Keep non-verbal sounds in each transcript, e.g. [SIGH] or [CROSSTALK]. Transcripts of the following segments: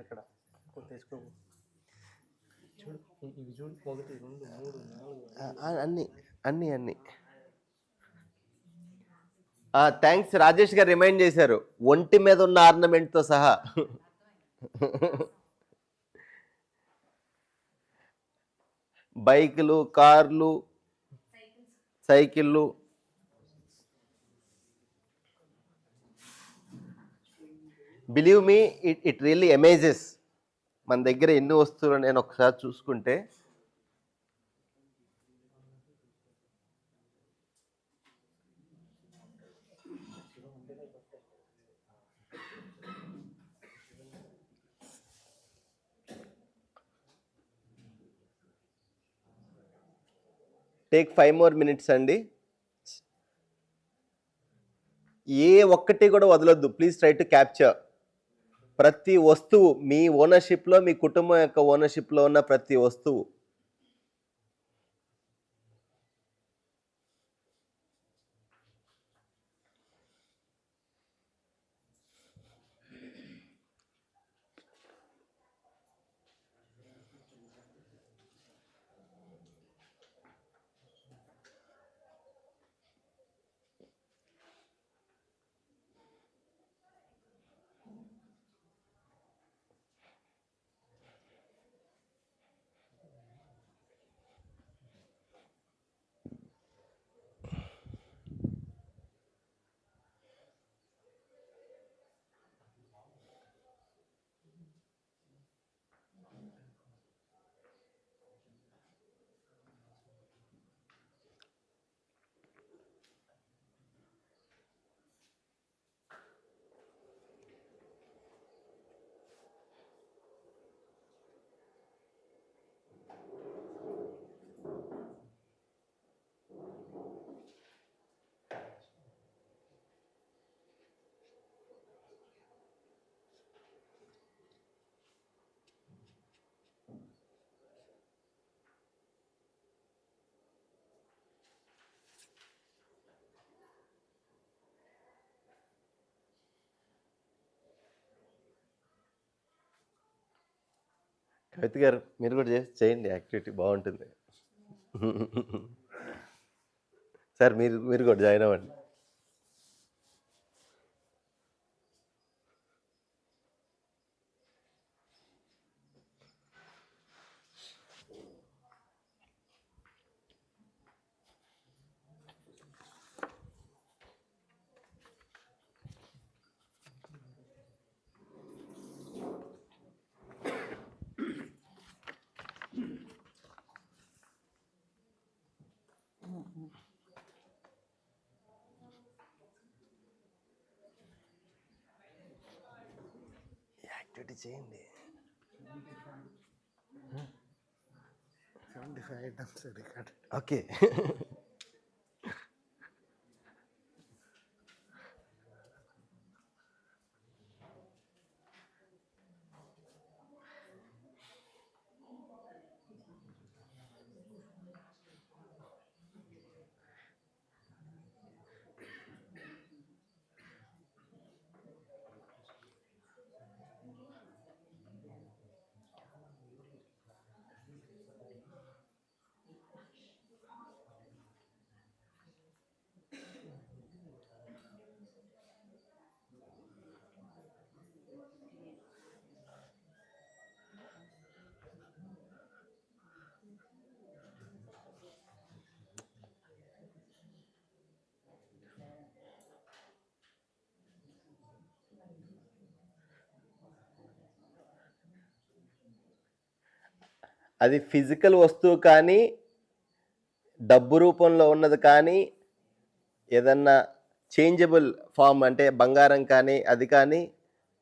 ఇక్కడ. తెచ్చుకో. చూడు ఇ- ఇవి చూడు ఒకటి రెండు మూడు నాలుగు. అన్ని అన్ని అన్ని. థ్యాంక్స్ రాజేష్ గారు రిమైండ్ చేశారు. ఒంటి మీద ఉన్న ఆర్నమెంట్తో సహా. బైకులు కార్లు సైకిళ్ళు. Believe me it it really amazes మన దగ్గర ఎన్ని వస్తువులు నేను ఒకసారి చూసుకుంటే. టేక్ ఫైవ్ మోర్ మినిట్స్ అండి. ఏ ఒక్కటి కూడా వదలొద్దు. ప్లీజ్ ట్రై టు క్యాప్చర్ ప్రతి వస్తువు మీ ఓనర్షిప్లో మీ కుటుంబం యొక్క ఓనర్షిప్లో ఉన్న ప్రతి వస్తువు. కవిత గారు మీరు కూడా చేసి చేయండి యాక్టివిటీ బాగుంటుంది. [LAUGHS] సార్ మీరు మీరు కూడా జాయిన్ అవ్వండి. యాక్టివిటీ చేయండి. Seventy five items record okay. అది ఫిజికల్ వస్తువు కానీ డబ్బు రూపంలో ఉన్నది కానీ ఏదన్నా చేంజబుల్ ఫామ్ అంటే బంగారం కానీ అది కానీ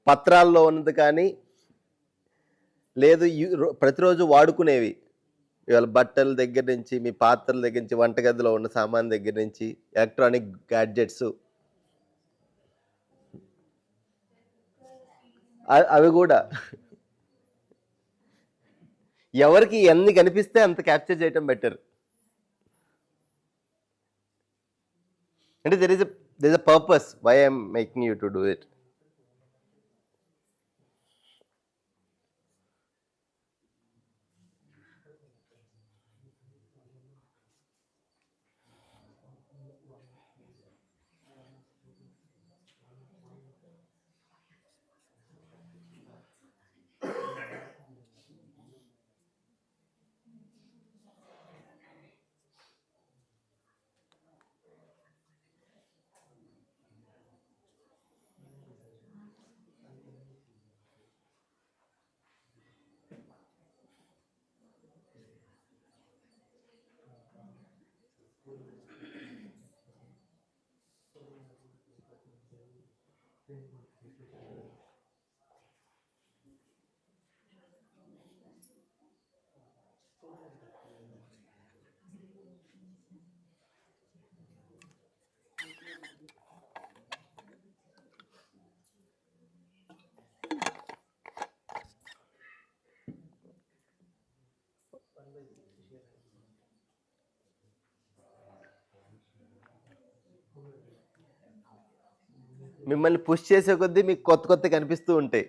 పత్రాల్లో ఉన్నది కానీ లేదు రో- ప్రతిరోజు వాడుకునేవి. ఇవాళ బట్టల దగ్గర నుంచి మీ పాత్రల దగ్గర నుంచి వంటగదిలో ఉన్న సామాన్ దగ్గర నుంచి ఎలక్ట్రానిక్ గ్యాడ్జెట్స్ అవి కూడా. ఎవరికి ఎన్ని కనిపిస్తే అంత క్యాప్చర్ చేయటం బెటర్ అంటే there is there is a purpose why I'm making you to do it thing మిమ్మల్ని పుష్ చేసే కొద్దీ మీకు కొత్త కొత్త కనిపిస్తూ ఉంటాయి.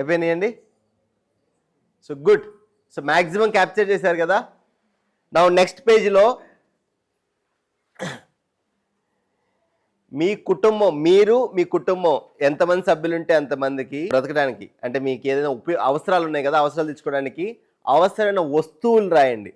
అయిపోయినాయండి? So good so maximum capture చేశారు కదా? నా నెక్స్ట్ పేజీలో మీ కుటుంబం మీరు మీ కుటుంబం ఎంతమంది సభ్యులు ఉంటే అంతమందికి బ్రతకడానికి అంటే మీకు ఏదైనా ఉపయోగ అవసరాలు ఉన్నాయి కదా అవసరాలు తెచ్చుకోవడానికి అవసరమైన వస్తువులు రాయండి.